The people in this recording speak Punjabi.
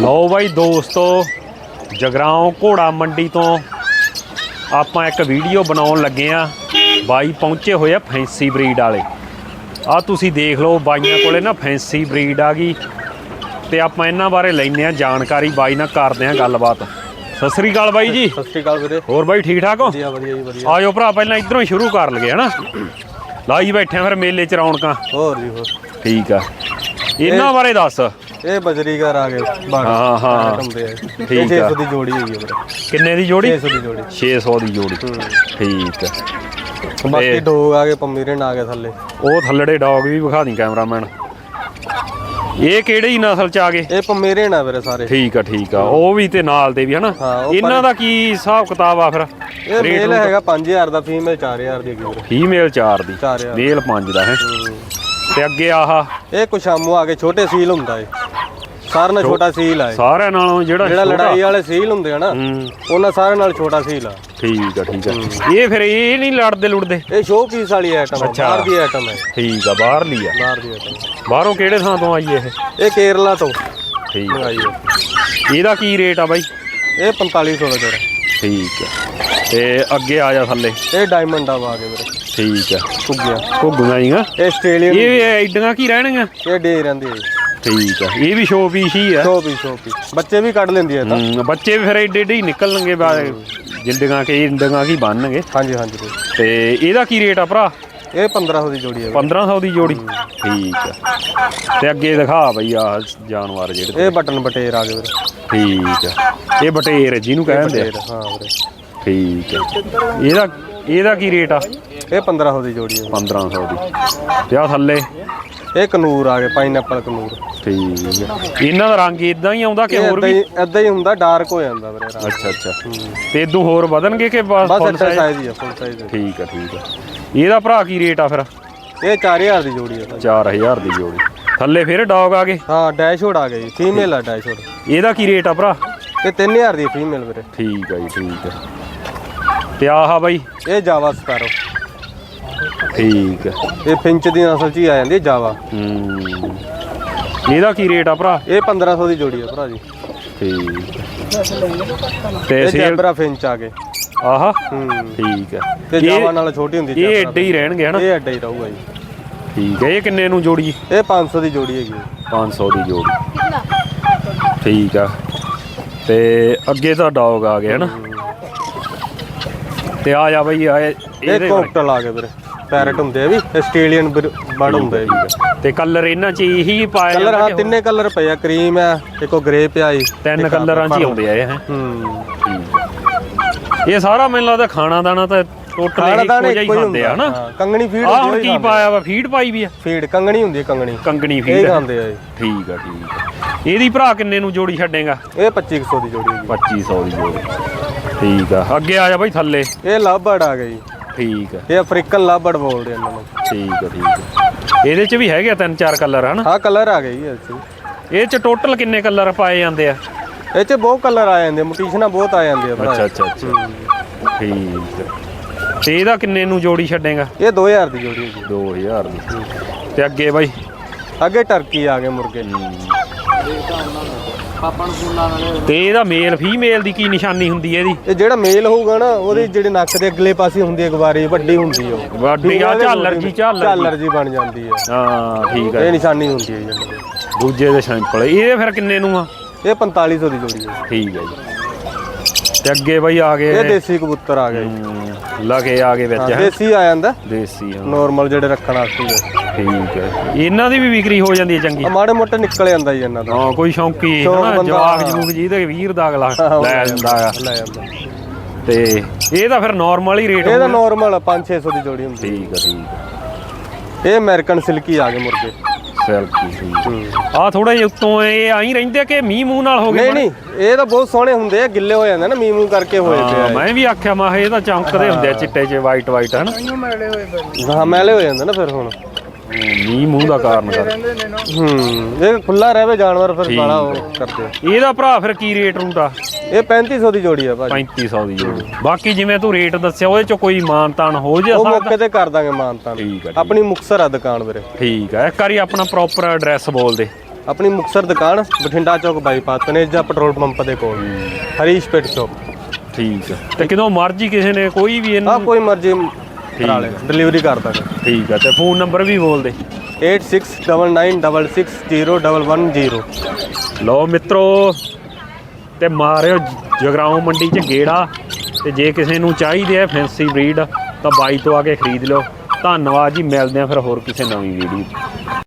ਲਓ ਬਾਈ ਦੋਸਤੋ ਜਗਰਾਉਂ ਘੋੜਾ ਮੰਡੀ ਤੋਂ ਆਪਾਂ ਇੱਕ ਵੀਡੀਓ ਬਣਾਉਣ ਲੱਗੇ ਆ ਬਾਈ ਪਹੁੰਚੇ ਹੋਏ ਆ ਫੈਂਸੀ ਬਰੀਡ ਵਾਲੇ। ਆ ਤੁਸੀਂ ਦੇਖ ਲਓ ਬਾਈਆਂ ਕੋਲੇ ਨਾ ਫੈਂਸੀ ਬਰੀਡ ਆ ਗਈ। ਤੇ ਆਪਾਂ ਇਹਨਾਂ ਬਾਰੇ ਲੈਨੇ ਆ ਜਾਣਕਾਰੀ ਬਾਈ ਨਾਲ ਕਰਦੇ ਆ ਗੱਲਬਾਤ। ਸਤਿ ਸ੍ਰੀ ਅਕਾਲ ਬਾਈ ਜੀ। ਸਤਿ ਸ਼੍ਰੀ ਅਕਾਲ ਵੀਰੇ। ਹੋਰ ਬਾਈ ਠੀਕ ਠਾਕ ਹੋ? ਵਧੀਆ ਵਧੀਆ ਜੀ ਵਧੀਆ। ਆਜੋ ਭਰਾ ਪਹਿਲਾਂ ਇਧਰੋਂ ਹੀ ਸ਼ੁਰੂ ਕਰ ਲਗੇ ਹਨਾ? ਲਾਈ ਬੈਠੇ ਆ ਫਿਰ ਮੇਲੇ ਚ ਰੌਣਕਾਂ। ਹੋਰ ਜੀ ਹੋਰ। ਠੀਕ ਆ। ਇਹਨਾਂ ਬਾਰੇ ਦੱਸ। ਇਹ ਬਜਰੀਗਰ ਆ ਗਏ ਬਾਗ ਹਾਂ, ਹਾਂ। ਆ ਠੀਕ ਇਹ 600 ਆ। ਦੀ ਜੋੜੀ ਹੈਗੀ ਆ ਵੀਰੇ। ਕਿੰਨੇ ਦੀ ਜੋੜੀ? 600 ਦੀ ਜੋੜੀ। 600 ਦੀ ਜੋੜੀ। ਹੂੰ। ਠੀਕ ਆ। ਬਾਕੀ ਡੋਗ ਆ ਗਏ ਪੰਮੀਰਨ ਆ ਗਏ ਥੱਲੇ। ਉਹ ਥੱਲੜੇ ਡੌਗ ਵੀ ਵਿਖਾ ਦੀ ਕੈਮਰਾਮੈਨ। ਇਹ ਕਿਹੜੀ ਨਸਲ ਚ ਆ ਗਏ? ਇਹ ਪੰਮੀਰਨ ਆ ਵੀਰੇ ਸਾਰੇ। ਠੀਕ ਆ ਠੀਕ ਆ। ਉਹ ਵੀ ਤੇ ਨਾਲ ਦੇ ਵੀ ਹਨਾ? ਹਾਂ, ਉਹ ਇਹਨਾਂ ਦਾ ਕੀ ਹਿਸਾਬ ਕਿਤਾਬ ਆ ਫਿਰ? ਇਹ ਮੇਲ ਹੈਗਾ 5000 ਦਾ ਫੀਮੇਲ 4000 ਦੀ ਹੈਗੀ ਵੀਰੇ। ਫੀਮੇਲ 4 ਦੀ। 4000 ਮੇਲ 5 ਦਾ ਹੈ? ਹੂੰ। ਤੇ ਅੱਗੇ ਆਹ? ਇਹ ਕੁਸ਼ਾਮੂ ਆ ਗਏ ਛੋਟੇ ਸੀਲ ਹੁੰਦਾ ਏ। ਸਾਰਿਆਂ ਨਾਲ ਛੋਟਾ ਸੀਲ ਆ ਇਹ। ਸਾਰਿਆਂ ਨਾਲੋਂ ਜਿਹੜਾ ਜਿਹੜਾ ਛੋਟਾ- ਲੜਾਈ ਵਾਲੇ ਸੀਲ ਹੁੰਦੇ ਆ ਨਾ ਹੂੰ। ਉਹਨਾਂ ਸਾਰਿਆਂ ਨਾਲ ਛੋਟਾ ਸੀਲ ਆ। ਠੀਕ ਆ ਠੀਕ ਆ। ਇਹ ਫਿਰ ਇਹ ਨਹੀਂ ਲੜਦੇ ਲੁੜਦੇ? ਇਹ ਸ਼ੋਅ ਪੀਸ ਵਾਲੀ ਆਈਟਮ ਆ ਅੱਛਾ। ਬਾਹਰ ਦੀ ਆਈਟਮ ਹੈ ਠੀਕ ਆ ਬਾਹਰਲੀ ਆ। ਬਾਹਰ ਦੀ ਆਈਟਮ ਬਾਹਰੋਂ ਕਿਹੜੇ ਥਾਂ ਤੋਂ ਆਈ ਇਹ? ਇਹ ਕੇਰਲਾ ਤੋਂ। ਠੀਕ ਆ। ਹੈ ਇਹਦਾ ਕੀ ਰੇਟ ਆ ਬਾਈ? ਇਹ 4500 ਦਾ ਜੋੜਾ ਠੀਕ ਆ। ਤੇ ਅੱਗੇ ਆ ਜਾ ਥੱਲੇ। ਇਹ ਡਾਇਮੰਡ ਆ ਕੇ ਵੀਰੇ ਠੀਕ ਆ। ਕੁੱਗੀਆਂ ਘੁੱਗੀਆਂ ਜੀਆਂ ਇਹ ਆਸਟ੍ਰੇਲੀਅਨ ਇਹ ਐਡੀਆਂ ਕੀ ਰਹਿਣਗੀਆਂ? ਇਹ ਡੇ ਰਹਿੰਦੀ ਹੈ ਠੀਕ ਆ। ਇਹ ਵੀ ਸ਼ੋ ਪੀਸ ਹੀ ਆ। ਸ਼ੋਅ ਪੀਸ ਬੱਚੇ ਵੀ ਕੱਢ ਲੈਂਦੀ ਹੈ ਤਾਂ। ਹਮ, ਬੱਚੇ ਵੀ ਫਿਰ ਏਡੇ ਏਡੇ ਹੀ ਨਿਕਲਣਗੇ ਬਾ ਜਿੰਦਗਾ ਕੇ ਇੰਦਗਾ ਕੀ ਬਣਨਗੇ। ਹਾਂਜੀ ਹਾਂਜੀ। ਤੇ ਇਹਦਾ ਕੀ ਰੇਟ ਆ ਭਰਾ? ਇਹ 1500 ਦੀ ਜੋੜੀ ਹੈ ਵੀਰੇ। 1500 ਦੀ ਜੋੜੀ। ਠੀਕ ਆ। ਤੇ ਅੱਗੇ ਦਿਖਾ ਬਈ ਆ ਜਾਨਵਰ ਜਿਹੜੇ ਇਹ ਬਟਨ ਬਟੇਰ ਆ ਗਏ ਵੀਰੇ। ਠੀਕ ਆ। ਇਹ ਬਟੇਰ ਜਿਹਨੂੰ ਕਹਿੰਦੇ ਆ। ਬਟੇਰ ਹਾਂ ਵੀਰੇ। ਠੀਕ ਆ। ਇਹਦਾ ਇਹਦਾ ਕੀ ਰੇਟ ਆ? ਇਹ 1500 ਦੀ ਜੋੜੀ ਹੈ 1500 ਦੀ। ਤੇ ਆ ਥੱਲੇ? ਵੀਰੇ। ਇਹ ਕਨੂਰ ਆ ਗਏ ਪਾਈਨਐਪਲ ਕਨੂਰ। ਠੀਕ ਆ ਇਹਨਾਂ ਦਾ ਰੰਗ ਇਦਾਂ ਹੀ ਆਉਂਦਾ ਕਿ ਹੋਰ ਵੀ ਏਦਾਂ ਹੀ ਹੁੰਦਾ ਡਾਰਕ ਹੋ ਜਾਂਦਾ ਵੀਰੇ ਰੰਗ। ਅੱਛਾ ਅੱਛਾ। ਤੇ ਇਦੋਂ ਹੋਰ ਵਧਣਗੇ ਕਿ ਬਸ size? ਸਾਈਜ਼ ਹੀ ਆ ਫੁੱਲ ਸਾਈਜ਼ ਠੀਕ ਆ ਠੀਕ ਆ। ਇਹਦਾ ਭਰਾ ਕੀ ਰੇਟ ਆ ਫਿਰ? ਇਹ 4000 ਦੀ ਜੋੜੀ ਹੈ 4000 ਦੀ ਜੋੜੀ। ਥੱਲੇ ਫਿਰ ਡੌਗ ਆ ਗਏ? ਹਾਂ ਡੈਸ਼ਹੋਡ ਆ ਗਈ ਫੀਮੇਲ ਆ ਡੈਸ਼ਹੋਡ ਇਹਦਾ ਕੀ ਰੇਟ ਆ ਭਰਾ? ਇਹ 3000 ਦੀ ਫੀਮੇਲ ਵੀਰੇ। ਠੀਕ ਆ ਜੀ ਠੀਕ ਆ। ਤੇ ਆਹ ਬਾਈ? ਇਹ ਜਾਵਾ ਸਪੈਰੋ ਠੀਕ ਆ। ਇਹ ਫਿੰਚ ਦੀ ਨਸਲ ਚ ਹੀ ਆ ਜਾਂਦੀ ਹੈ ਜਾਵਾ ਹੂੰ। ਇਹਦਾ ਕੀ ਰੇਟ ਆ ਭਰਾ? ਇਹ 1500 ਦੀ ਜੋੜੀ ਹੈ ਭਰਾ ਜੀ। ਠੀਕ। ਆ। ਤੇ ਇਹ ਸੇਲ ਜੈਬਰਾ ਫਿੰਚ ਆ ਗਏ ਆਹਾ। ਹੂੰ। ਠੀਕ ਆ। ਤੇ ਇਹ- ਜਾਵਾ ਨਾਲ ਛੋਟੀ ਹੁੰਦੀ ਇਹ ਜੈਬਰਾ ਏਡੇ ਹੀ ਰਹਿਣਗੇ ਹਨਾ? ਇਹ ਅੱਡਾ ਹੀ ਰਹੂਗਾ ਜੀ। ਠੀਕ ਹੈ ਇਹ ਕਿੰਨੇ ਨੂੰ ਜੋੜੀ? ਇਹ 500 ਦੀ ਜੋੜੀ ਹੈਗੀ ਹੈ। 500 ਦੀ ਜੋੜੀ। ਠੀਕ ਆ। ਤੇ ਅੱਗੇ ਤਾਂ ਡੌਗ ਆ ਗਏ ਹਨਾ? ਤੇ ਆ ਜਾ ਬਈ ਆ ਇਹ- ਇਹ ਇਹਦੇ ਬਾਰੇ। ਕੋਕਟਲ ਆ ਗਏ ਵੀਰੇ। ਪੈਰਟ ਹੁੰਦੇ ਆ ਵੀ ਆਸਟ੍ਰੇਲੀਅਨ ਬਰਡ ਹੁੰਦੇ ਆ ਜੀ। ਤੇ ਕਲਰ ਇਹਨਾਂ ਚ ਇਹੀ ਪਾਇਆ ਕਲਰ ਹਾਂ ਤਿੰਨੇ ਕਲਰ ਪਏ ਆ ਕਰੀਮ ਆ ਇੱਕੋ ਗ੍ਰੇ ਪਿਆ ਜੀ ਤਿੰਨ ਕਲਰਾਂ ਚ ਹੀ ਆਉਂਦੇ ਆ ਇਹ ਹੈਂ। ਹੂੰ। ਇਹ ਸਾਰਾ ਮੈਨੂੰ ਲੱਗਦਾ ਖਾਣਾ ਦਾਣਾ ਤਾਂ ਟੋਟਲ ਇੱਕੋ ਜਿਹਾ ਹੀ ਹੀ ਖਾਂਦੇ ਆ ਹਨਾ? ਹਾਂ, ਕੰਗਣੀ ਫੀਡ ਆਹ ਹੁਣ ਕੀ ਪਾਇਆ ਵਾ? ਫੀਡ ਪਾਈ ਵੀ ਆ? ਫੀਡ ਕੰਗਣੀ ਹੁੰਦੀ ਹੈ ਕੰਗਣੀ। ਕੰਗਣੀ ਇਹ ਫੀਡ ਖਾਂਦੇ ਆ ਠੀਕ ਆ ਠੀਕ ਆ। ਇਹਦੀ ਭਰਾ ਕਿੰਨੇ ਨੂੰ ਜੋੜੀ ਛੱਡੇਗਾ? ਇਹ 2500 ਦੀ ਜੋੜੀ ਹੈਗੀ 2500 ਦੀ ਜੋੜੀ। ਠੀਕ ਆ ਅੱਗੇ ਆ ਜਾ ਬਈ ਥੱਲੇ। ਇਹ ਲਵਬਰਡ ਆ ਜੀ। ਠੀਕ ਆ। ਇਹ ਅਫਰੀਕਨ ਲਵਬਰਡ ਬੋਲਦੇ ਆ ਇਹਨਾਂ ਨੂੰ। ਠੀਕ ਆ ਠੀਕ ਆ। ਇਹਦੇ ਚ ਵੀ ਹੈਗੇ ਆ ਤਿੰਨ ਚਾਰ ਕਲਰ ਹਨ? ਹਾਂ ਕਲਰ ਆ ਗਏ ਜੀ ਇਹ 'ਚ। ਇਹ ਚ ਟੋਟਲ ਕਿੰਨੇ ਕਲਰ ਪਾਏ ਜਾਂਦੇ ਆ? ਇਹ ਚ ਬਹੁਤ ਕਲਰ ਆ ਜਾਂਦੇ ਮੋਟੀਸ਼ਨਾਂ ਬਹੁਤ ਆ ਜਾਂਦੀਆਂ ਭਰਾ। ਅੱਛਾ ਅੱਛਾ ਅੱਛਾ। ਠੀਕ ਆ। ਤੇ ਇਹਦਾ ਕਿੰਨੇ ਨੂੰ ਜੋੜੀ ਛੱਡੇਗਾ? ਇਹ 2000 ਦੀ ਜੋੜੀ ਹੈਗੀ 2000 ਦੀ ਤੇ ਅੱਗੇ ਬਾਈ? ਅੱਗੇ ਟਰਕੀ ਆ ਗਏ ਮੁਰਗੇ। ਤੇ ਇਹਦਾ ਮੇਲ ਫੀਮੇਲ ਦੀ ਕੀ ਨਿਸ਼ਾਨੀ ਹੁੰਦੀ ਹੈ ਇਹਦੀ? ਇਹ ਜਿਹੜਾ ਮੇਲ ਹੋਊਗਾ ਨਾ ਉਹਦੀ ਜਿਹੜੇ ਨੱਕ ਦੇ ਅਗਲੇ ਪਾਸੇ ਹੁੰਦੀ ਹੈ ਗਵਾਰੀ ਵੱਡੀ ਹੁੰਦੀ ਹੈ ਉਹ। ਵੱਡੀ ਆ ਝਾਲਰ ਜੀ ਝਾਲਰ। ਝਾਲਰ ਜੀ ਬਣ ਜਾਂਦੀ ਹੈ। ਹਾਂ ਠੀਕ ਇਹ ਹੈ ਨਿਸ਼ਾਨੀ ਹੁੰਦੀ ਹੈ ਜੀ। ਦੂਜੇ ਦੇ ਸੈਂਪਲ। ਇਹ ਫਿਰ ਕਿੰਨੇ ਨੂੰ ਆ? ਇਹ 4500 ਦੀ ਜੋੜੀ ਹੈ। ਠੀਕ ਹੈ ਜੀ। ਤੇ ਅੱਗੇ ਬਾਈ ਆ ਇਹ ਗਏ ਦੇਸੀ ਕਬੂਤਰ ਆ ਗਏ। ਲਗੇ ਆ ਗਏ ਵਿੱਚ ਦੇਸੀ ਆ ਜਾਂਦਾ। ਦੇਸੀ ਨਾਰਮਲ ਜਿਹੜੇ ਰੱਖਣ ਵਾਸਤੇ। ਠੀਕ ਹੈ। ਇਹਨਾਂ ਦੀ ਵੀ ਵਿਕਰੀ ਹੋ ਜਾਂਦੀ ਹੈ ਚੰਗੀ? ਮਾੜੇ ਮੋਟੇ ਨਿਕਲ ਜਾਂਦਾ ਜੀ ਇਹਨਾਂ ਦਾ ਹਾਂ ਕੋਈ ਸ਼ੌਂਕੀ ਜਵਾਕ ਹਾਂ। ਜਮੂਕ ਜੀ ਤੇ ਵੀਰ ਦਾ ਅਗਲਾ ਲੈ ਜਾਂਦਾ ਆ। ਲੈ ਜਾਂਦਾ। ਤੇ ਇਹ ਤਾਂ ਫਿਰ ਨਾਰਮਲ ਹੀ ਰੇਟ ਇਹ ਤਾਂ ਨਾਰਮਲ 5-600 ਦੀ ਜੋੜੀ ਹੁੰਦੀ ਠੀਕ ਹੈ ਠੀਕ ਹੈ ਇਹ ਅਮਰੀਕਨ ਸਿਲਕੀ ਆ ਗਏ ਮੁਰਗੇ। ਸੈਲਫੀ ਠੀਕ ਆ ਥੋੜਾ ਜਿਹਾ ਉੱਤੋਂ ਇਹ ਆਈ ਰਹਿੰਦੇ ਆ ਕਿ ਮੀਂਹ ਮੂੰਹ ਨਾਲ ਹੋ ਗਏ ਨਹੀਂ ਨਹੀਂ ਇਹ ਤਾਂ ਬਹੁਤ ਸੋਹਣੇ ਹੁੰਦੇ ਆ ਗਿੱਲੇ ਹੋ ਜਾਂਦੇ ਨਾ ਮੀਂਹ ਮੂੰਹ ਕਰਕੇ ਹੋਏ ਪਏ ਮੈਂ ਵੀ ਆਖਿਆ ਮਾ ਇਹ ਤਾਂ ਚਮਕਦੇ ਹੁੰਦੇ ਆ ਚਿੱਟੇ ਚ ਵਾਈਟ ਵਾਈਟ ਹਨ? ਆ ਹਾਂ ਮੈਲੇ ਹੋ ਜਾਂਦੇ ਨਾ ਫਿਰ ਹੁਣ। ਮੀਂਹ ਮੂੰਹ ਦਾ ਕਾਰਨ ਕਰ। ਹੂੰ ਇਹ ਖੁੱਲਾ ਰਹਿਵੇ ਜਾਨਵਰ ਫਿਰ ਬਾਲਾ ਉਹ ਕਰਦੇ। ਆ। ਇਹਦਾ ਭਰਾ ਫਿਰ ਕੀ ਰੇਟ ਰੂਟ ਆ? ਇਹ 3500 ਦੀ ਜੋੜੀ ਆ ਭਾਜੀ। 3500 ਦੀ ਜੋੜੀ। ਬਾਕੀ ਜਿਵੇਂ ਤੂੰ ਰੇਟ ਦੱਸਿਆ ਉਹਦੇ ਚ ਕੋਈ ਮਾਨਤਾਨ ਹੋ ਜਾ ਉਹ ਮੌਕੇ ਤੇ ਕਰ ਦਾਂਗੇ ਮਾਨਤਾਨ। ਠੀਕ ਆ ਆਪਣੀ ਮੁਕਸਰ ਆ ਦੁਕਾਨ ਵੀਰੇ। ਠੀਕ ਆ ਇੱਕ ਵਾਰੀ ਆਪਣਾ ਪ੍ਰੋਪਰ ਐਡਰੈਸ ਬੋਲ ਦੇ। ਆਪਣੀ ਮੁਕਸਰ ਦੁਕਾਨ ਬਠਿੰਡਾ ਚੌਕ ਬਾਈਪਾਸ ਪਨੇਜਾ ਪੈਟਰੋਲ ਪੰਪ ਦੇ ਕੋਲ। ਹਰੀਸ਼ ਪੇਟ ਸ਼ੋਪ ਠੀਕ ਹੈ ਤੇ ਕਿਦੋਂ ਮਰਜ਼ੀ ਕਿਸੇ ਨੇ ਕੋਈ ਵੀ ਆ ਇਹਨੂੰ ਕੋਈ ਮਰਜ਼ੀ ਕਰਾ ਲੈ ਡਿਲੀਵਰੀ ਕਰ ਦਾਂਗੇ। ਠੀਕ ਹੈ ਤੇ ਫੋਨ ਨੰਬਰ ਵੀ ਬੋਲ ਦੇ। 8699660110 ਲਓ ਮਿੱਤਰੋ ਤੇ ਮਾਰਿਓ ਜਗਰਾਉਂ ਮੰਡੀ 'ਚ ਗੇੜਾ ਤੇ ਜੇ ਕਿਸੇ ਨੂੰ ਚਾਹੀਦੇ ਆ ਫੈਂਸੀ ਬਰੀਡ ਤਾਂ ਬਾਈ ਤੋਂ ਆ ਕੇ ਖਰੀਦ ਲਿਓ। ਧੰਨਵਾਦ ਜੀ ਮਿਲਦੇ ਆ ਫਿਰ ਹੋਰ ਕਿਸੇ ਨਵੀਂ ਵੀਡੀਓ